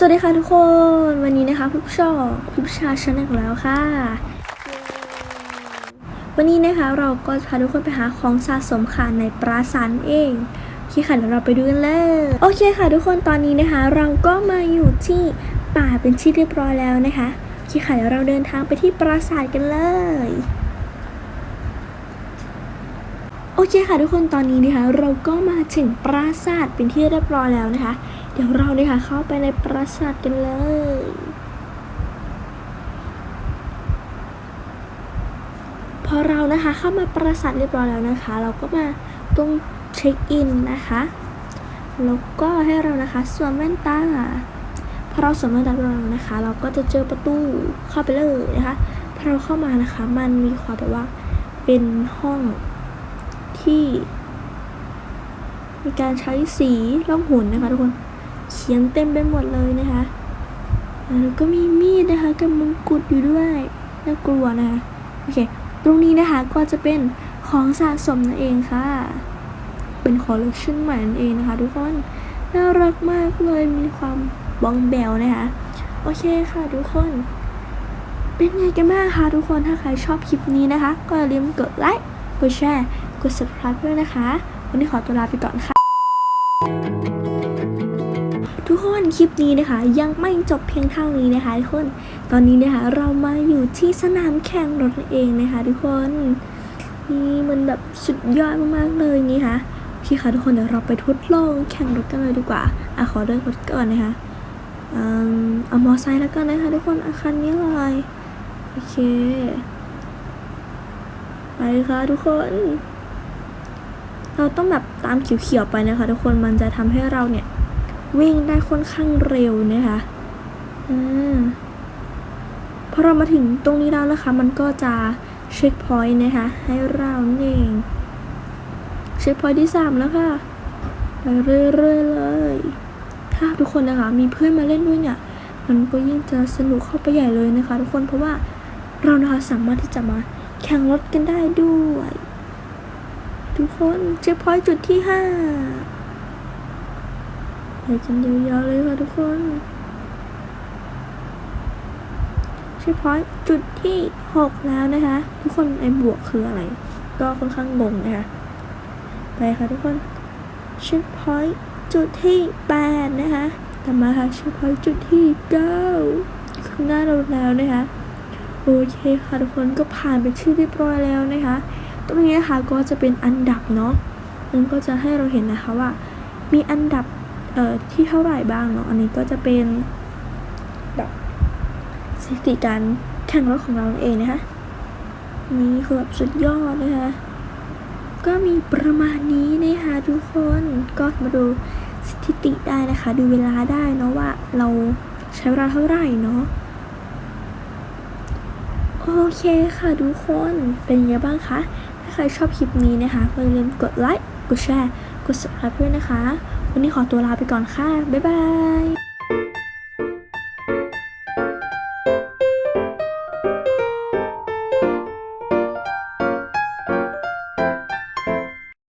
สวัสดีค่ะทุกคน วันนี้นะคะพี่ชอบพี่ชาชาแนลแล้วค่ะ วันนี้นะคะเราก็จะพาทุกคนไปหาของสะสมค่ะในปราสาทนั่นเองโอเคค่ะเดี๋ยวเราไปดูกันเลย โอเคค่ะทุกคนตอนนี้นะคะ เราก็มาอยู่ที่ป่าเป็นที่เรียบร้อยแล้วนะคะโอเคค่ะเดี๋ยวเราเดินทางไปที่ปราสาทกันเลยโอเคค่ะทุกคนตอนนี้นะคะ เราก็มาถึงปราสาทเป็นที่เรียบร้อยแล้วนะคะ ดี๋ยวเราเนี่ยค่ะเข้าไปในปราสาทกันเลยพอเรานะคะเข้ามาปราสาทเรียบร้อยแล้วนะคะ เราก็มาตรงเช็คอินนะคะแล้วก็ให้เรานะคะสวมแว่นตาพอเราสวมแว่นตาเรียบร้อยนะคะ เราก็จะเจอประตูเข้าไปเลยนะคะพอเราเข้ามานะคะ มันมีความแบบว่าเป็นห้องที่ มีการใช้สีล่องหุ่นนะคะทุกคน เขียนเต็มไปหมดเลยนะคะแล้วก็มีมีดนะคะกับมงกุฎอยู่ด้วยน่ากลัวนะคะโอเค ตรงนี้นะคะก็จะเป็นของสะสมนั่นเองค่ะ เป็นคอลเลคชันใหม่นั่นเองนะคะ ทุกคน น่ารักมากเลยมีความบองแบลนะคะ โอเคค่ะทุกคน เป็นไงกันบ้างคะทุกคน ถ้าใครชอบคลิปนี้นะคะ ก็อย่าลืมกดไลค์ กดแชร์ กด subscribe ด้วยนะคะ วันนี้ขอตัวลาไปก่อนค่ะ ทุกคนคลิปนี้นะคะ ยังไม่จบเพียงเท่านี้นะคะทุกคนตอนนี้นะคะเรามาอยู่ที่สนามแข่งรถเองนะคะทุกคนนี่มันแบบสุดยอดมากๆเลยนี่ค่ะพี่คะทุกคนเดี๋ยวเราไปทดลองแข่งรถกันเลยดีกว่าอะขอเดินรถก่อนนะคะอืมเอามอไซค์แล้วกันนะคะทุกคนอาคันนี้เลยโอเคไปค่ะทุกคน เราต้องแบบตามเขียวๆไปนะคะ ทุกคนมันจะทำให้เราเนี่ย วิ่งได้ค่อนข้างเร็วนะคะอ่าพอเรามาถึงตรงนี้แล้วนะคะ มันก็จะเช็คพอยต์นะคะ ให้เราเองเช็คพอยต์ที่สามแล้วค่ะไปเรื่อยๆเลย ถ้าทุกคนนะคะ มีเพื่อนมาเล่นด้วยเนี่ย มันก็ยิ่งจะสนุกเข้าไปใหญ่เลยนะคะ ทุกคนเพราะว่าเรานะคะสามารถที่จะมาแข่งรถกันได้ด้วย ทุกคนเช็คพอยต์จุดที่ห้า ไปกันยาวๆเลยค่ะทุกคนใช่พอยจุดที่ 6 แล้วนะคะ ทุกคนไอ้บวกคืออะไร ก็ค่อนข้างงงนะคะ ไปค่ะทุกคนเช็คพอยต์จุดที่8นะคะต่อมาค่ะเช็คพอยต์จุดที่9ข้างหน้าเราแล้วนะคะโอเคค่ะทุกคนก็ผ่านไปที่เรียบร้อยแล้วนะคะ ตรงนี้นะคะก็จะเป็นอันดับเนาะมันก็จะให้เราเห็นนะคะว่า มีอันดับ เอ่อที่เท่าไหร่บ้างเนาะอันนี้ก็จะเป็นแบบสถิติการแข่งรถของเราเองนะคะนี่คือแบบสุดยอดนะคะก็มีประมาณนี้นะคะทุกคนก็มาดูสถิติได้นะคะ ดูเวลาได้เนาะว่าเราใช้เวลาเท่าไหร่เนาะโอเคค่ะทุกคนเป็นยังไงบ้างคะถ้าใครชอบคลิปนี้นะคะก็อย่าลืมกดไลค์กดแชร์กด subscribe ด้วยนะคะ วันนี้ขอตัวลาไปก่อนค่ะ บ๊ายบาย